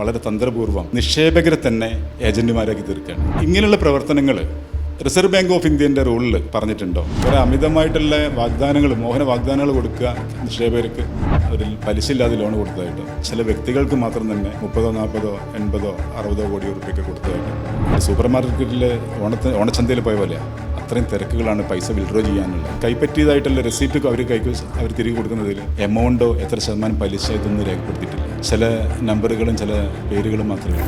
വളരെ തന്ത്രപൂർവം നിക്ഷേപകരെ തന്നെ ഏജന്റുമാരാക്കി തീർക്കുകയാണ്. ഇങ്ങനെയുള്ള പ്രവർത്തനങ്ങൾ റിസർവ് ബാങ്ക് ഓഫ് ഇന്ത്യന്റെ റൂളിൽ പറഞ്ഞിട്ടുണ്ടോ? വേറെ അമിതമായിട്ടുള്ള വാഗ്ദാനങ്ങൾ മോഹന വാഗ്ദാനങ്ങൾ കൊടുക്കുക നിക്ഷേപകർക്ക് അവരിൽ പലിശ ഇല്ലാതെ ലോൺ കൊടുത്തതായിട്ട്. ചില വ്യക്തികൾക്ക് മാത്രം തന്നെ മുപ്പതോ നാൽപ്പതോ എൺപതോ അറുപതോ കോടി ഉറുപ്പിയൊക്കെ കൊടുത്തതായിട്ട്. സൂപ്പർ മാർക്കറ്റിൽ ഓണത്തിന് ഓണച്ചന്തയിൽ പോയ പോലെ അത്രയും തിരക്കുകളാണ് പൈസ വിൽഡ്രോ ചെയ്യാനുള്ളത്. കൈപ്പറ്റിയതായിട്ടുള്ള റെസീപ്റ്റ് അവർ കൈക്ക് അവർ തിരികെ കൊടുക്കുന്നതിൽ എമൗണ്ടോ എത്ര ശതമാനം പലിശ ഇതൊന്നും രേഖപ്പെടുത്തിയിട്ടില്ല. ചില നമ്പറുകളും ചില പേരുകളും മാത്രമേ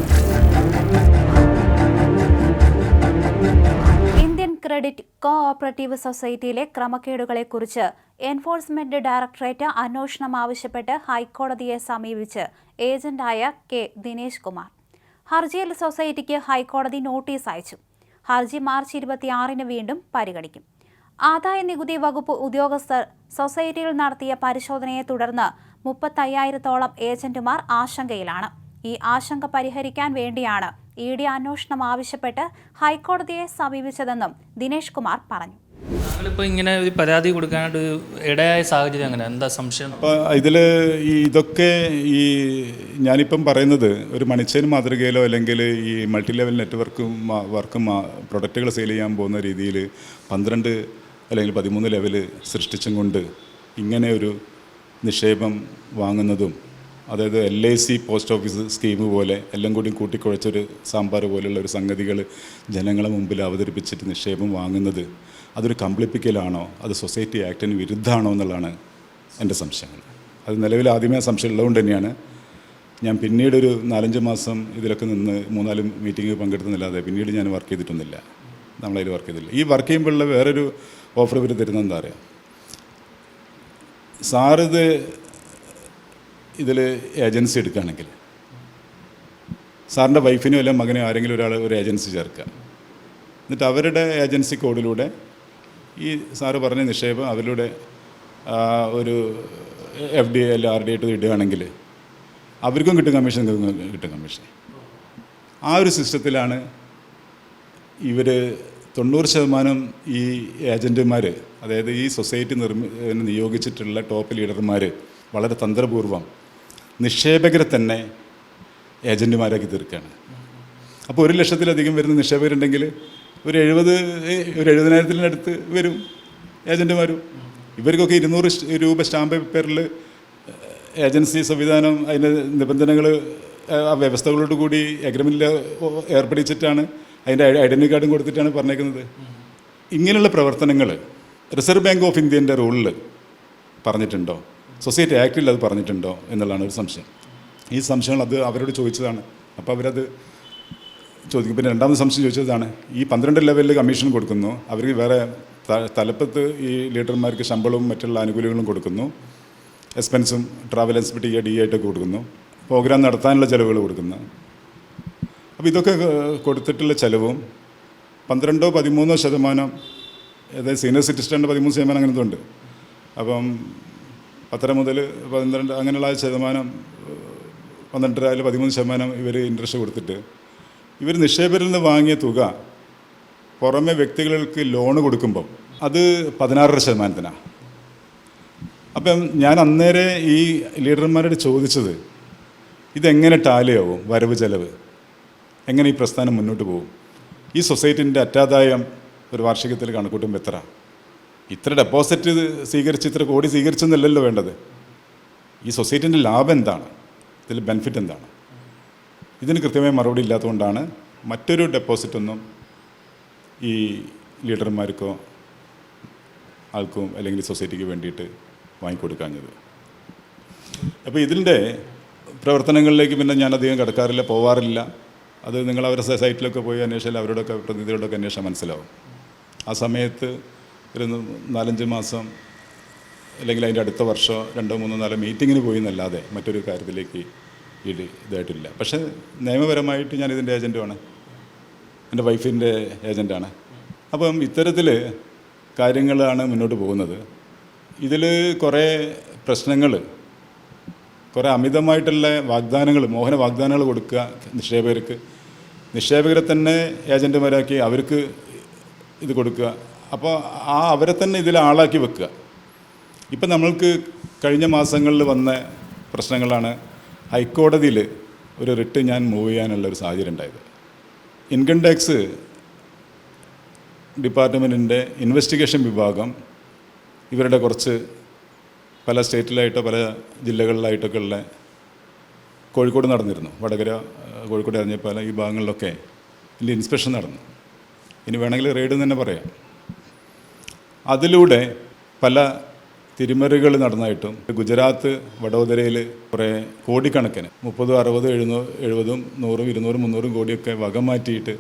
ഇന്ത്യൻ ക്രെഡിറ്റ് കോ ഓപ്പറേറ്റീവ് സൊസൈറ്റിയിലെ ക്രമക്കേടുകളെക്കുറിച്ച് എൻഫോഴ്സ്മെന്റ് ഡയറക്ടറേറ്റ് അന്വേഷണം ആവശ്യപ്പെട്ട് ഹൈക്കോടതിയെ സമീപിച്ച് ഏജന്റായ കെ ദിനേശ് കുമാർ. ഹർജിയിൽ സൊസൈറ്റിക്ക് ഹൈക്കോടതി നോട്ടീസ് അയച്ചു. ഹർജി മാർച്ച് ഇരുപത്തിയാറിന് വീണ്ടും പരിഗണിക്കും. ആദായ നികുതി വകുപ്പ് ഉദ്യോഗസ്ഥർ സൊസൈറ്റിയിൽ നടത്തിയ പരിശോധനയെ തുടർന്ന് മുപ്പത്തയ്യായിരത്തോളം ഏജന്റുമാർ ആശങ്കയിലാണ്. ഈ ആശങ്ക പരിഹരിക്കാൻ വേണ്ടിയാണ് ഇ ഡി അന്വേഷണം ആവശ്യപ്പെട്ട് ഹൈക്കോടതിയെ സമീപിച്ചതെന്നും ദിനേഷ് കുമാർ പറഞ്ഞു. ഞങ്ങളിപ്പോൾ ഇങ്ങനെ ഒരു പരാതി കൊടുക്കാനായിട്ട് ഇടയായ സാഹചര്യം അങ്ങനെ എന്താ സംശയം? അപ്പോൾ ഇതിൽ ഈ ഇതൊക്കെ ഈ ഞാനിപ്പം പറയുന്നത് ഒരു മണിച്ചേൻ മാതൃകയിലോ അല്ലെങ്കിൽ ഈ മൾട്ടി ലെവൽ നെറ്റ്വർക്കും വർക്കും പ്രൊഡക്റ്റുകൾ സെയിൽ ചെയ്യാൻ പോകുന്ന രീതിയിൽ പന്ത്രണ്ട് അല്ലെങ്കിൽ പതിമൂന്ന് ലെവൽ സൃഷ്ടിച്ചും കൊണ്ട് ഇങ്ങനെ ഒരു നിക്ഷേപം വാങ്ങുന്നതും അതായത് L I C post office scheme പോലെ എല്ലാം കൂടി കൂട്ടിക്കുഴച്ചൊരു സാമ്പാർ പോലുള്ള ഒരു സംഗതികൾ ജനങ്ങളെ മുമ്പിൽ അവതരിപ്പിച്ചിട്ട് നിക്ഷേപം വാങ്ങുന്നത് അതൊരു കംപ്ലിപ്പിക്കലാണോ അത് സൊസൈറ്റി ആക്ടിന് വിരുദ്ധമാണോ എന്നുള്ളതാണ് എന്റെ സംശയങ്ങൾ. അത് നിലവിൽ ആദ്യമേ സംശയം ഉള്ളതുകൊണ്ട് തന്നെയാണ്. ഞാൻ പിന്നീടൊരു നാലഞ്ച് മാസം ഇതിലൊക്കെ നിന്ന് മൂന്നാൽ മീറ്റിംഗ് പങ്കെടുത്തുന്നില്ലാതെ പിന്നീട് ഞാൻ വർക്ക് ചെയ്തിട്ടൊന്നുമില്ല. നമ്മളതിൽ വർക്ക് ചെയ്തില്ല ഈ വർക്ക് ചെയ്യുമ്പോഴുള്ള വേറൊരു ഓഫർ ഇവർ തരുന്നത് എന്താ അറിയാം? സാറിത് ഇതിൽ ഏജൻസി എടുക്കുകയാണെങ്കിൽ സാറിന്റെ വൈഫിനോ അല്ല മകനോ ആരെങ്കിലും ഒരാൾ ഒരു ഏജൻസി ചേർക്കുക. എന്നിട്ട് അവരുടെ ഏജൻസി കോഡിലൂടെ ഈ സാറ് പറഞ്ഞ നിക്ഷേപം അവരിലൂടെ ഒരു എഫ് ഡി അല്ല ആർ ഡി ആയിട്ട് ഇടുകയാണെങ്കിൽ അവർക്കും കിട്ടും കമ്മീഷൻ കിട്ടും കമ്മീഷൻ. ആ ഒരു സിസ്റ്റത്തിലാണ് ഇവർ തൊണ്ണൂറ് ശതമാനം ഈ ഏജന്റുമാർ അതായത് ഈ സൊസൈറ്റി നിർമ്മി നിയോഗിച്ചിട്ടുള്ള ടോപ്പ് ലീഡർമാർ വളരെ തന്ത്രപൂർവം നിക്ഷേപകരെ തന്നെ ഏജന്റുമാരാക്കി തീർക്കുകയാണ്. അപ്പോൾ ഒരു ലക്ഷത്തിലധികം വരുന്ന നിക്ഷേപകരുണ്ടെങ്കിൽ ഒരു എഴുപത് ഒരു എഴുപതിനായിരത്തിനടുത്ത് വരും ഏജന്റുമാരും ഇവർക്കൊക്കെ ഇരുന്നൂറ് രൂപ സ്റ്റാമ്പ് പേപ്പറിൽ ഏജൻസി സംവിധാനം അതിന്റെ നിബന്ധനകൾ ആ വ്യവസ്ഥകളോട് കൂടി അഗ്രിമെന്റിൽ ഏർപ്പെടുത്തിയിട്ടാണ് അതിന്റെ ഐഡന്റി കാർഡും കൊടുത്തിട്ടാണ് പറഞ്ഞേക്കുന്നത്. ഇങ്ങനെയുള്ള പ്രവർത്തനങ്ങൾ റിസർവ് ബാങ്ക് ഓഫ് ഇന്ത്യന്റെ റൂളിൽ പറഞ്ഞിട്ടുണ്ടോ? സൊസൈറ്റി ആക്ടിൽ അത് പറഞ്ഞിട്ടുണ്ടോ എന്നുള്ളതാണ് ഒരു സംശയം. ഈ സംശയങ്ങൾ അത് അവരോട് ചോദിച്ചതാണ്. അപ്പോൾ അവരത് ചോദിക്കും. പിന്നെ രണ്ടാമത് സംശയം ചോദിച്ചതാണ് ഈ പന്ത്രണ്ട് ലെവലിൽ കമ്മീഷൻ കൊടുക്കുന്നു അവർക്ക് വേറെ തലപ്പത്ത് ഈ ലീഡർമാർക്ക് ശമ്പളവും മറ്റുള്ള ആനുകൂല്യങ്ങളും കൊടുക്കുന്നു എക്സ്പെൻസും ട്രാവൽ എക്സ്പെക്ട് ഡി ആയിട്ടൊക്കെ കൊടുക്കുന്നു പ്രോഗ്രാം നടത്താനുള്ള ചിലവുകൾ കൊടുക്കുന്നു. അപ്പോൾ ഇതൊക്കെ കൊടുത്തിട്ടുള്ള ചിലവും പന്ത്രണ്ടോ പതിമൂന്നോ ശതമാനം അതായത് സീനിയർ സിറ്റിസന്റെ പതിമൂന്ന് ശതമാനം അങ്ങനത്തെ ഉണ്ട്. അപ്പം പത്തര മുതൽ പന്ത്രണ്ട് അങ്ങനെയുള്ള ശതമാനം പന്ത്രണ്ടര അതിൽ പതിമൂന്ന് ശതമാനം ഇവർ ഇൻട്രസ്റ്റ് കൊടുത്തിട്ട് ഇവർ നിക്ഷേപരിൽ നിന്ന് വാങ്ങിയ തുക പുറമെ വ്യക്തികൾക്ക് ലോണ് കൊടുക്കുമ്പം അത് പതിനാറര ശതമാനത്തിനാണ് അപ്പം ഞാൻ അന്നേരെ ഈ ലീഡർമാരോട് ചോദിച്ചത് ഇതെങ്ങനെ ടാലിയാവും വരവ് ചെലവ്? എങ്ങനെ ഈ പ്രസ്ഥാനം മുന്നോട്ട് പോകും? ഈ സൊസൈറ്റിന്റെ അറ്റാദായം ഒരു വാർഷികത്തിൽ കണക്കൂട്ടുമ്പോൾ എത്ര? ഇത്ര ഡെപ്പോസിറ്റ് സ്വീകരിച്ച് ഇത്ര കോടി സ്വീകരിച്ചെന്നല്ലല്ലോ വേണ്ടത്. ഈ സൊസൈറ്റിന്റെ ലാഭം എന്താണ്? ഇതിൽ ബെനിഫിറ്റ് എന്താണ്? ഇതിന് കൃത്യമായ മറുപടി ഇല്ലാത്തതുകൊണ്ടാണ് മറ്റൊരു ഡെപ്പോസിറ്റൊന്നും ഈ ലീഡർമാർക്കോ ആൾക്കും അല്ലെങ്കിൽ സൊസൈറ്റിക്ക് വേണ്ടിയിട്ട് വാങ്ങിക്കൊടുക്കാഞ്ഞത്. അപ്പോൾ ഇതിന്റെ പ്രവർത്തനങ്ങളിലേക്ക് പിന്നെ ഞാൻ അധികം കിടക്കാറില്ല പോവാറില്ല. അത് നിങ്ങൾ അവരുടെ സൈറ്റിലൊക്കെ പോയി അന്വേഷിച്ചാൽ അവരോടൊക്കെ പ്രതിനിധികളോടൊക്കെ അന്വേഷണം മനസ്സിലാവും. ആ സമയത്ത് ഒരു നാലഞ്ച് മാസം അല്ലെങ്കിൽ അതിന്റെ അടുത്ത വർഷം രണ്ടോ മൂന്നോ നാലോ മീറ്റിങ്ങിന് പോയി എന്നല്ലാതെ മറ്റൊരു കാര്യത്തിലേക്ക് ഇത് ഇതായിട്ടില്ല. പക്ഷേ നിയമപരമായിട്ട് ഞാൻ ഇതിന്റെ ഏജന്റുമാണ്. എന്റെ വൈഫിന്റെ ഏജന്റാണ്. അപ്പം ഇത്തരത്തിൽ കാര്യങ്ങളാണ് മുന്നോട്ട് പോകുന്നത്. ഇതിൽ കുറേ പ്രശ്നങ്ങൾ കുറേ അമിതമായിട്ടുള്ള വാഗ്ദാനങ്ങൾ മോഹന വാഗ്ദാനങ്ങൾ കൊടുക്കുക നിക്ഷേപകർക്ക് നിക്ഷേപകരെ തന്നെ ഏജന്റുമാരാക്കി അവർക്ക് ഇത് കൊടുക്കുക. അപ്പോൾ ആ അവരെ തന്നെ ഇതിൽ ആളാക്കി വെക്കുക. ഇപ്പം നമ്മൾക്ക് കഴിഞ്ഞ മാസങ്ങളിൽ വന്ന പ്രശ്നങ്ങളാണ് ഹൈക്കോടതിയിൽ ഒരു റിട്ട് ഞാൻ മൂവ് ചെയ്യാനുള്ള ഒരു സാഹചര്യം ഉണ്ടായത്. ഇൻകം ടാക്സ് ഡിപ്പാർട്ട്മെന്റിന്റെ ഇൻവെസ്റ്റിഗേഷൻ വിഭാഗം ഇവരുടെ കുറച്ച് പല സ്റ്റേറ്റിലായിട്ടോ പല ജില്ലകളിലായിട്ടൊക്കെ ഉള്ള കോഴിക്കോട് നടന്നിരുന്നു. വടകര കോഴിക്കോട് ഇറങ്ങിയപ്പോൾ ഈ ഭാഗങ്ങളിലൊക്കെ ഇതിന്റെ ഇൻസ്പെക്ഷൻ നടന്നു. ഇനി വേണമെങ്കിൽ റെയ്ഡ് എന്ന് തന്നെ പറയാം. അതിലൂടെ പല തിരിമറികൾ നടന്നായിട്ടും ഗുജറാത്ത് വഡോദരയിൽ കുറേ കോടിക്കണക്കിന് മുപ്പതും അറുപതും എഴുന്നൂ എഴുപതും നൂറും ഇരുന്നൂറും മുന്നൂറും കോടിയൊക്കെ വക മാറ്റിയിട്ട്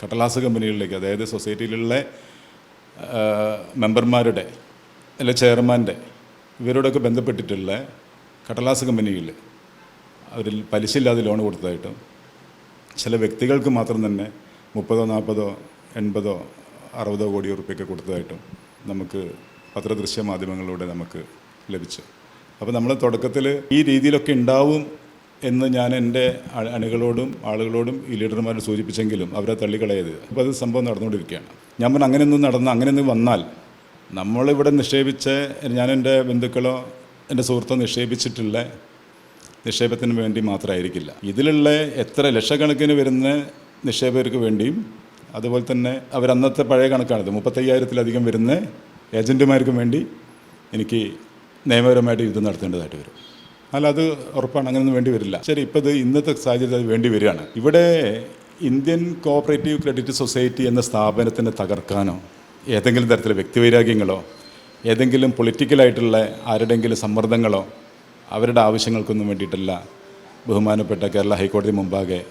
കടലാസ് കമ്പനികളിലേക്ക് അതായത് സൊസൈറ്റിയിലുള്ള മെമ്പർമാരുടെ അല്ലെ ചെയർമാന്റെ ഇവരോടൊക്കെ ബന്ധപ്പെട്ടിട്ടുള്ള കടലാസ് കമ്പനികളിൽ അവരിൽ പലിശയില്ലാതെ ലോൺ കൊടുത്തതായിട്ടും ചില വ്യക്തികൾക്ക് മാത്രം തന്നെ മുപ്പതോ നാൽപ്പതോ എൺപതോ അറുപതോ കോടി ഉറുപ്പ്യൊക്കെ കൊടുത്തതായിട്ടും നമുക്ക് പത്രദൃശ്യ മാധ്യമങ്ങളിലൂടെ നമുക്ക് ലഭിച്ചു. അപ്പോൾ നമ്മൾ തുടക്കത്തിൽ ഈ രീതിയിലൊക്കെ ഉണ്ടാവും എന്ന് ഞാൻ എന്റെ അണികളോടും ആളുകളോടും ഈ ലീഡർമാരോട് സൂചിപ്പിച്ചെങ്കിലും അവരെ തള്ളിക്കളയത് അപ്പോൾ അത് സംഭവം നടന്നുകൊണ്ടിരിക്കുകയാണ്. ഞാൻ പറഞ്ഞു അങ്ങനെയൊന്നും നടന്ന് അങ്ങനെയൊന്നും വന്നാൽ നമ്മളിവിടെ നിക്ഷേപിച്ച ഞാൻ എന്റെ ബന്ധുക്കളോ എന്റെ സുഹൃത്തോ നിക്ഷേപിച്ചിട്ടുള്ള നിക്ഷേപത്തിന് വേണ്ടി മാത്രമായിരിക്കില്ല ഇതിലുള്ള എത്ര ലക്ഷക്കണക്കിന് വരുന്ന നിക്ഷേപകർക്ക് വേണ്ടിയും അതുപോലെ തന്നെ അവരന്നത്തെ പഴയ കണക്കാണിത് മുപ്പത്തയ്യായിരത്തിലധികം വരുന്ന ഏജന്റുമാർക്കും വേണ്ടി എനിക്ക് നിയമപരമായിട്ട് യുദ്ധം നടത്തേണ്ടതായിട്ട് വരും. അല്ല അത് ഉറപ്പാണ് അങ്ങനെയൊന്നും വേണ്ടി വരില്ല. ശരി ഇപ്പോൾ ഇത് ഇന്നത്തെ സാഹചര്യത്തിൽ അത് വേണ്ടി വരികയാണ്. ഇവിടെ ഇന്ത്യൻ കോഓപ്പറേറ്റീവ് ക്രെഡിറ്റ് സൊസൈറ്റി എന്ന സ്ഥാപനത്തിനെ തകർക്കാനോ ഏതെങ്കിലും തരത്തിലെ വ്യക്തിവൈരാഗ്യങ്ങളോ ഏതെങ്കിലും പൊളിറ്റിക്കലായിട്ടുള്ള ആരുടെയെങ്കിലും സമ്മർദ്ദങ്ങളോ അവരുടെ ആവശ്യങ്ങൾക്കൊന്നും വേണ്ടിയിട്ടല്ല ബഹുമാനപ്പെട്ട കേരള ഹൈക്കോടതി മുമ്പാകെ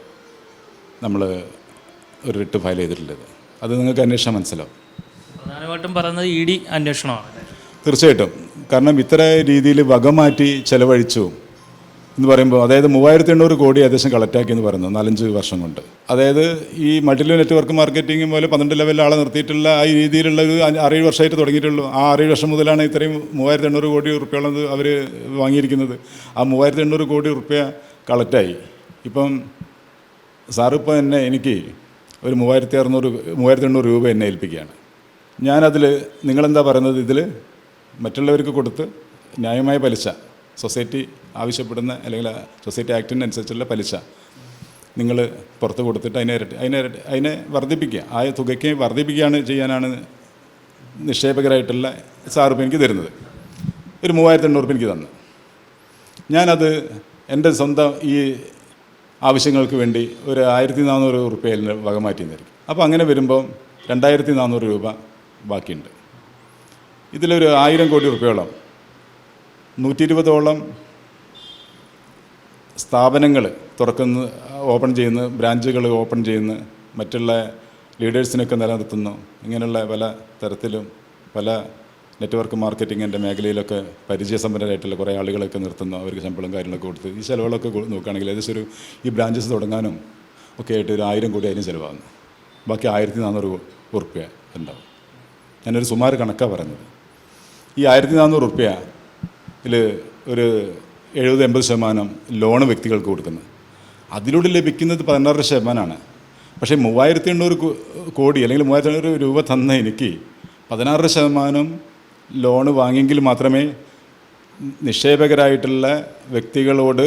നമ്മൾ ഒരു റിട്ട് ഫയൽ ചെയ്തിട്ടുള്ളത്. അത് നിങ്ങൾക്ക് അന്വേഷണം മനസ്സിലാവും. പ്രധാനമായിട്ടും പറയുന്നത് ഇ ഡി അന്വേഷണമാണ്. തീർച്ചയായിട്ടും. കാരണം ഇത്ര രീതിയിൽ വകമാറ്റി ചെലവഴിച്ചു. എന്ന് പറയുമ്പോൾ അതായത് മൂവായിരത്തി എണ്ണൂറ് കോടി ഏകദേശം കളക്റ്റാക്കി എന്ന് പറയുന്നത് നാലഞ്ച് വർഷം കൊണ്ട്. അതായത് ഈ മൾട്ടി നെറ്റ്വർക്ക് മാർക്കറ്റിംഗ് പോലെ പന്ത്രണ്ട് ലെവലിൽ ആളെ നിർത്തിയിട്ടുള്ള ആ രീതിയിലുള്ള ഒരു ആറേഴ് വർഷമായിട്ട് തുടങ്ങിയിട്ടുള്ളൂ. ആ ആറേഴ് വർഷം മുതലാണ് ഇത്രയും മൂവായിരത്തി എണ്ണൂറ് കോടി റുപ്യോളം അവർ വാങ്ങിയിരിക്കുന്നത്. ആ മൂവായിരത്തി എണ്ണൂറ് കോടി റുപ്യ കളക്റ്റായി. ഇപ്പം സാറിപ്പോൾ എന്നെ എനിക്ക് ഒരു മൂവായിരത്തി അറുന്നൂറ് മൂവായിരത്തി എണ്ണൂറ് രൂപ എന്നെ ഏൽപ്പിക്കുകയാണ്. ഞാനതിൽ നിങ്ങളെന്താ പറയുന്നത്? ഇതിൽ മറ്റുള്ളവർക്ക് കൊടുത്ത് ന്യായമായ പലിശ സൊസൈറ്റി ആവശ്യപ്പെടുന്ന അല്ലെങ്കിൽ സൊസൈറ്റി ആക്ടിനനുസരിച്ചുള്ള പലിശ നിങ്ങൾ പുറത്ത് കൊടുത്തിട്ട് അതിനെ ഇരട്ടി അതിനെ ഇരട്ടി അതിനെ വർദ്ധിപ്പിക്കുക. ആ തുകയ്ക്ക് വർദ്ധിപ്പിക്കുകയാണ് ചെയ്യാനാണ് നിക്ഷേപകരായിട്ടുള്ള സാറുപ്പ് എനിക്ക് തരുന്നത്. ഒരു മൂവായിരത്തി എണ്ണൂറ് എനിക്ക് തന്നു. ഞാനത് എന്റെ സ്വന്തം ഈ ആവശ്യങ്ങൾക്ക് വേണ്ടി ഒരു ആയിരത്തി നാനൂറ് റുപ്യയിൽ വകമാറ്റി തരും അപ്പോൾ അങ്ങനെ വരുമ്പോൾ രണ്ടായിരത്തി നാനൂറ് രൂപ ബാക്കിയുണ്ട്. ഇതിലൊരു ആയിരം കോടി റുപ്യോളം നൂറ്റി ഇരുപതോളം സ്ഥാപനങ്ങൾ തുറക്കുന്നു ഓപ്പൺ ചെയ്യുന്നു ബ്രാഞ്ചുകൾ ഓപ്പൺ ചെയ്യുന്നു മറ്റുള്ള ലീഡേഴ്സിനൊക്കെ നിലനിർത്തുന്നു. ഇങ്ങനെയുള്ള പല തരത്തിലും പല നെറ്റ്വർക്ക് മാർക്കറ്റിങ്ങിന്റെ മേഖലയിലൊക്കെ പരിചയസമ്പന്നരായിട്ടുള്ള കുറേ ആളുകളൊക്കെ നിർത്തുന്നു. അവർക്ക് ശമ്പളം കാര്യങ്ങളൊക്കെ കൊടുത്ത്. ഈ ചിലവുകളൊക്കെ നോക്കുകയാണെങ്കിൽ ഏകദേശം ഒരു ഈ ബ്രാഞ്ചസ് തുടങ്ങാനും ഒക്കെ ആയിട്ട് ഒരു ആയിരം കോടി അതിന് ചിലവാകുന്നു. ബാക്കി ആയിരത്തി നാനൂറ് ഉറുപ്പ്യ ഉണ്ടാവും. ഞാനൊരു സുമാർ കണക്കാണ് പറഞ്ഞത്. ഈ ആയിരത്തി നാനൂറ് റുപ്യ ഇതിൽ ഒരു എഴുപത് എൺപത് ശതമാനം ലോണ് വ്യക്തികൾക്ക് കൊടുക്കുന്നത്. അതിലൂടെ ലഭിക്കുന്നത് പതിനാറ് ശതമാനമാണ് പക്ഷേ മൂവായിരത്തി എണ്ണൂറ് കോടി അല്ലെങ്കിൽ മൂവായിരത്തി എണ്ണൂറ് രൂപ തന്ന എനിക്ക് പതിനാറ് ശതമാനം ലോണ് വാങ്ങിയെങ്കിൽ മാത്രമേ നിക്ഷേപകരായിട്ടുള്ള വ്യക്തികളോട്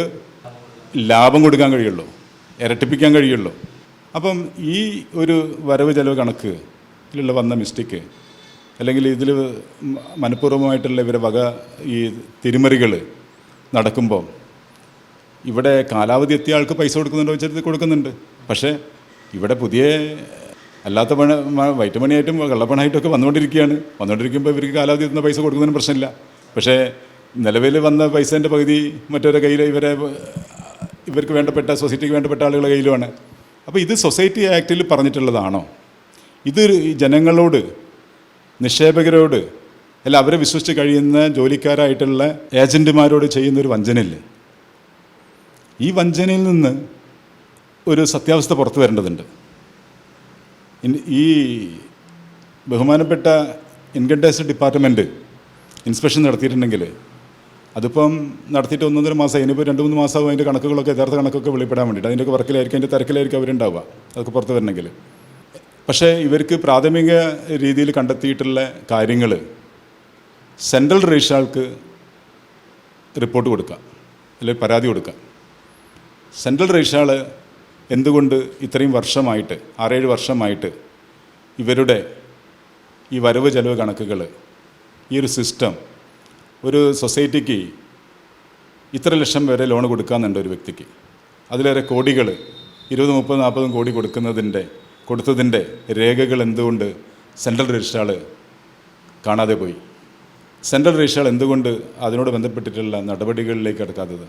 ലാഭം കൊടുക്കാൻ കഴിയുള്ളൂ ഇരട്ടിപ്പിക്കാൻ കഴിയുള്ളൂ. അപ്പം ഈ ഒരു വരവ് ചെലവ് കണക്ക് ഇതിലുള്ള വന്ന മിസ്റ്റേക്ക് അല്ലെങ്കിൽ ഇതിൽ മനഃപൂർവമായിട്ടുള്ള ഇവരെ വക ഈ തിരിമറികൾ നടക്കുമ്പോൾ ഇവിടെ കാലാവധി എത്തിയ ആൾക്ക് പൈസ കൊടുക്കുന്നുണ്ടോ വെച്ചാൽ കൊടുക്കുന്നുണ്ട്. പക്ഷേ ഇവിടെ പുതിയ അല്ലാത്ത പണ മ- വൈറ്റുമണിയായിട്ടും കള്ളപ്പണമായിട്ടൊക്കെ വന്നുകൊണ്ടിരിക്കുകയാണ്. വന്നുകൊണ്ടിരിക്കുമ്പോൾ ഇവർക്ക് കാലാവധി എത്തുന്ന പൈസ കൊടുക്കുന്നതിന് പ്രശ്നമില്ല. പക്ഷേ നിലവിൽ വന്ന പൈസേന്റെ പകുതി മറ്റൊരു കയ്യിൽ ഇവരെ ഇവർക്ക് വേണ്ടപ്പെട്ട സൊസൈറ്റിക്ക് വേണ്ടപ്പെട്ട ആളുകളുടെ കയ്യിലുമാണ്. അപ്പോൾ ഇത് സൊസൈറ്റി ആക്റ്റിൽ പറഞ്ഞിട്ടുള്ളതാണോ? ഇത് ജനങ്ങളോട് നിക്ഷേപകരോട് അല്ല അവരെ വിശ്വസിച്ച് കഴിയുന്ന ജോലിക്കാരായിട്ടുള്ള ഏജന്റുമാരോട് ചെയ്യുന്നൊരു വഞ്ചനയില്ലേ? ഈ വഞ്ചനയിൽ നിന്ന് ഒരു സത്യാവസ്ഥ പുറത്തു വരേണ്ടതുണ്ട്. ഈ ബഹുമാനപ്പെട്ട ഇൻകം ടാക്സ് ഡിപ്പാർട്ട്മെന്റ് ഇൻസ്പെക്ഷൻ നടത്തിയിട്ടുണ്ടെങ്കിൽ അതിപ്പം നടത്തിയിട്ട് ഒന്നൊന്നര മാസം ഇനിയിപ്പോൾ രണ്ട് മൂന്ന് മാസമാകും അതിന്റെ കണക്കുകളൊക്കെ യഥാർത്ഥ കണക്കൊക്കെ വെളിപ്പെടാൻ വേണ്ടിയിട്ട്. അതിന്റെയൊക്കെ വർക്കിലായിരിക്കും അതിന്റെ തിരക്കിലായിരിക്കും അവരുണ്ടാവുക അതൊക്കെ പുറത്ത് വരണമെങ്കിൽ പക്ഷേ ഇവർക്ക് പ്രാഥമിക രീതിയിൽ കണ്ടെത്തിയിട്ടുള്ള കാര്യങ്ങൾ സെൻട്രൽ രജിസ്ട്രാൾക്ക് റിപ്പോർട്ട് കൊടുക്കുക അല്ലെങ്കിൽ പരാതി കൊടുക്കുക. സെൻട്രൽ രജിസ്ട്രാൾ എന്തുകൊണ്ട് ഇത്രയും വർഷമായിട്ട് ആറേഴ് വർഷമായിട്ട് ഇവരുടെ ഈ വരവ് ചെലവ് കണക്കുകൾ ഈ ഒരു സിസ്റ്റം ഒരു സൊസൈറ്റിക്ക് ഇത്ര ലക്ഷം വരെ ലോൺ കൊടുക്കാമെന്നുണ്ട് ഒരു വ്യക്തിക്ക്. അതിലേറെ കോടികൾ ഇരുപത് മുപ്പത് നാൽപ്പതും കോടി കൊടുക്കുന്നതിന്റെ കൊടുത്തതിന്റെ രേഖകൾ എന്തുകൊണ്ട് സെൻട്രൽ രജിസ്ട്രാൾ കാണാതെ പോയി? സെൻട്രൽ രജിസ്ട്രാൾ എന്തുകൊണ്ട് അതിനോട് ബന്ധപ്പെട്ടിട്ടുള്ള നടപടികളിലേക്ക് എടുക്കാത്തത്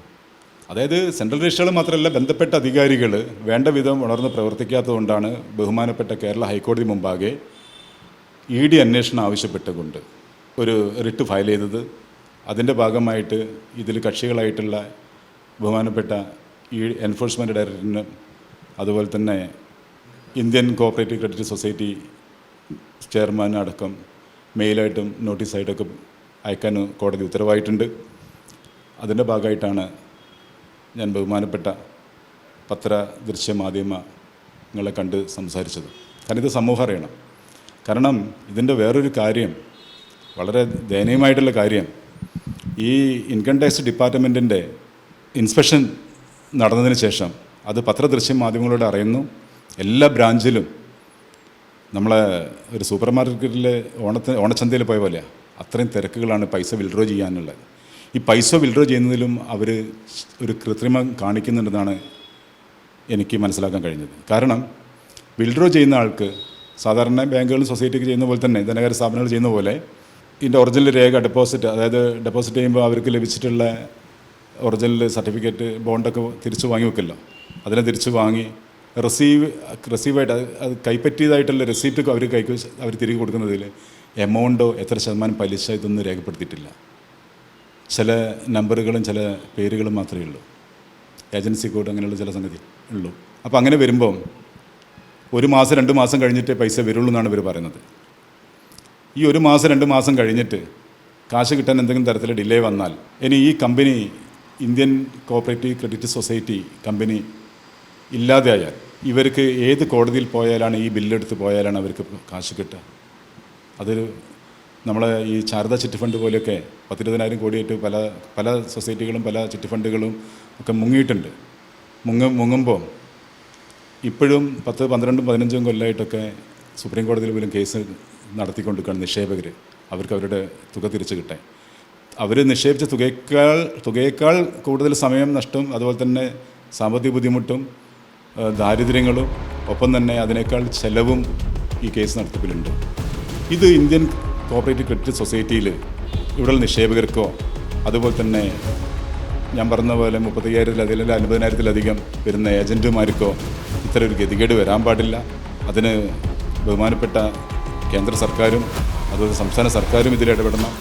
അതായത് സെൻട്രൽ രജിസ്ട്രാൾ മാത്രമല്ല ബന്ധപ്പെട്ട അധികാരികൾ വേണ്ട വിധം ഉണർന്ന് പ്രവർത്തിക്കാത്തതുകൊണ്ടാണ് ബഹുമാനപ്പെട്ട കേരള ഹൈക്കോടതി മുമ്പാകെ ഇ ഡി അന്വേഷണം ആവശ്യപ്പെട്ടുകൊണ്ട് ഒരു റിട്ട് ഫയൽ ചെയ്തത്. അതിന്റെ ഭാഗമായിട്ട് ഇതിൽ കക്ഷികളായിട്ടുള്ള ബഹുമാനപ്പെട്ട ഈ എൻഫോഴ്സ്മെന്റ് ഡയറക്ടറിനും അതുപോലെ തന്നെ Indian cooperative credit society chairman അടക്കം മെയിലായിട്ടും നോട്ടീസായിട്ടൊക്കെ അയക്കാൻ കോടതി ഉത്തരവായിട്ടുണ്ട്. അതിന്റെ ഭാഗമായിട്ടാണ് ഞാൻ ബഹുമാനപ്പെട്ട പത്ര ദൃശ്യ മാധ്യമങ്ങളെ കണ്ട് സംസാരിച്ചത്. കാരണം ഇത് സമൂഹം അറിയണം. കാരണം ഇതിന്റെ വേറൊരു കാര്യം വളരെ ദയനീയമായിട്ടുള്ള കാര്യം ഈ ഇൻകം ടാക്സ് ഡിപ്പാർട്ട്മെന്റിന്റെ ഇൻസ്പെക്ഷൻ നടന്നതിന് ശേഷം അത് പത്രദൃശ്യ മാധ്യമങ്ങളോട് അറിയുന്നു. എല്ലാ ബ്രാഞ്ചിലും നമ്മളെ ഒരു സൂപ്പർ മാർക്കറ്റിലെ ഓണത്തിന് ഓണച്ചന്തയിൽ പോയ പോലെയാണ് അത്രയും തിരക്കുകളാണ് പൈസ വിൽഡ്രോ ചെയ്യാനുള്ളത്. ഈ പൈസ വിൽഡ്രോ ചെയ്യുന്നതിലും അവർ ഒരു കൃത്രിമം കാണിക്കുന്നുണ്ടെന്നാണ് എനിക്ക് മനസ്സിലാക്കാൻ കഴിഞ്ഞത്. കാരണം വിൽഡ്രോ ചെയ്യുന്ന ആൾക്ക് സാധാരണ ബാങ്കുകളും സൊസൈറ്റിക്ക് ചെയ്യുന്ന പോലെ തന്നെ ധനകാര്യ സ്ഥാപനങ്ങൾ ചെയ്യുന്ന പോലെ ഇതിന്റെ ഒറിജിനൽ രേഖ ഡെപ്പോസിറ്റ് അതായത് ഡെപ്പോസിറ്റ് ചെയ്യുമ്പോൾ അവർക്ക് ലഭിച്ചിട്ടുള്ള ഒറിജിനൽ സർട്ടിഫിക്കറ്റ് ബോണ്ടൊക്കെ തിരിച്ചു വാങ്ങി വെക്കല്ലോ. അതിനെ തിരിച്ചു വാങ്ങി റിസീവ് റിസീവായിട്ട് അത് കൈപ്പറ്റിയതായിട്ടുള്ള റെസീപ്റ്റ് അവർ കൈക്ക് അവർ തിരികെ കൊടുക്കുന്നതിൽ എമൗണ്ടോ എത്ര ശതമാനം പലിശ ഇതൊന്നും രേഖപ്പെടുത്തിയിട്ടില്ല. ചില നമ്പറുകളും ചില പേരുകളും മാത്രമേ ഉള്ളൂ. ഏജൻസി കോഡ് അങ്ങനെയുള്ള ചില സംഗതി ഉള്ളൂ. അപ്പോൾ അങ്ങനെ വരുമ്പം ഒരു മാസം രണ്ട് മാസം കഴിഞ്ഞിട്ടേ പൈസ വരുള്ളൂ എന്നാണ് ഇവർ പറയുന്നത്. ഈ ഒരു മാസം രണ്ട് മാസം കഴിഞ്ഞിട്ട് കാശ് കിട്ടാൻ എന്തെങ്കിലും തരത്തിൽ ഡിലേ വന്നാൽ ഇനി ഈ company Indian cooperative credit society company ഇല്ലാതെയായാൽ ഇവർക്ക് ഏത് കോടതിയിൽ പോയാലാണ് ഈ ബില്ലെടുത്ത് പോയാലാണ് അവർക്ക് കാശ് കിട്ടുക? അതൊരു നമ്മളെ ഈ ശാരദ ചിറ്റ് ഫണ്ട് പോലെയൊക്കെ പത്തിരുപതിനായിരം കോടിയായിട്ട് പല പല സൊസൈറ്റികളും പല ചിറ്റ് ഫണ്ടുകളും ഒക്കെ മുങ്ങിയിട്ടുണ്ട്. മുങ്ങ മുങ്ങുമ്പോൾ ഇപ്പോഴും പത്ത് പന്ത്രണ്ടും പതിനഞ്ചും കൊല്ലമായിട്ടൊക്കെ സുപ്രീം കോടതിയിൽ പോലും കേസ് നടത്തിക്കൊണ്ടിരിക്കുകയാണ് നിക്ഷേപകർ. അവർക്ക് അവരുടെ തുക തിരിച്ചു കിട്ടാൻ. അവർ നിക്ഷേപിച്ച തുകയേക്കാൾ തുകയേക്കാൾ കൂടുതൽ സമയം നഷ്ടം അതുപോലെ തന്നെ സാമ്പത്തിക ബുദ്ധിമുട്ടും ദാരിദ്ര്യങ്ങളും ഒപ്പം തന്നെ അതിനേക്കാൾ ചെലവും ഈ കേസ് നടത്തിപ്പിലുണ്ട്. ഇത് ഇന്ത്യൻ കോപ്പറേറ്റീവ് ക്രെഡിറ്റ് സൊസൈറ്റിയിൽ ഇവിടെയുള്ള നിക്ഷേപകർക്കോ അതുപോലെ തന്നെ ഞാൻ പറഞ്ഞ പോലെ മുപ്പത്തയ്യായിരത്തിലധികം അല്ലെങ്കിൽ അൻപതിനായിരത്തിലധികം വരുന്ന ഏജന്റുമാർക്കോ ഇത്തരം ഒരു ഗതികേട് വരാൻ പാടില്ല. അതിന് ബഹുമാനപ്പെട്ട കേന്ദ്ര സർക്കാരും അതുപോലെ സംസ്ഥാന സർക്കാരും ഇതിൽ ഇടപെടണം.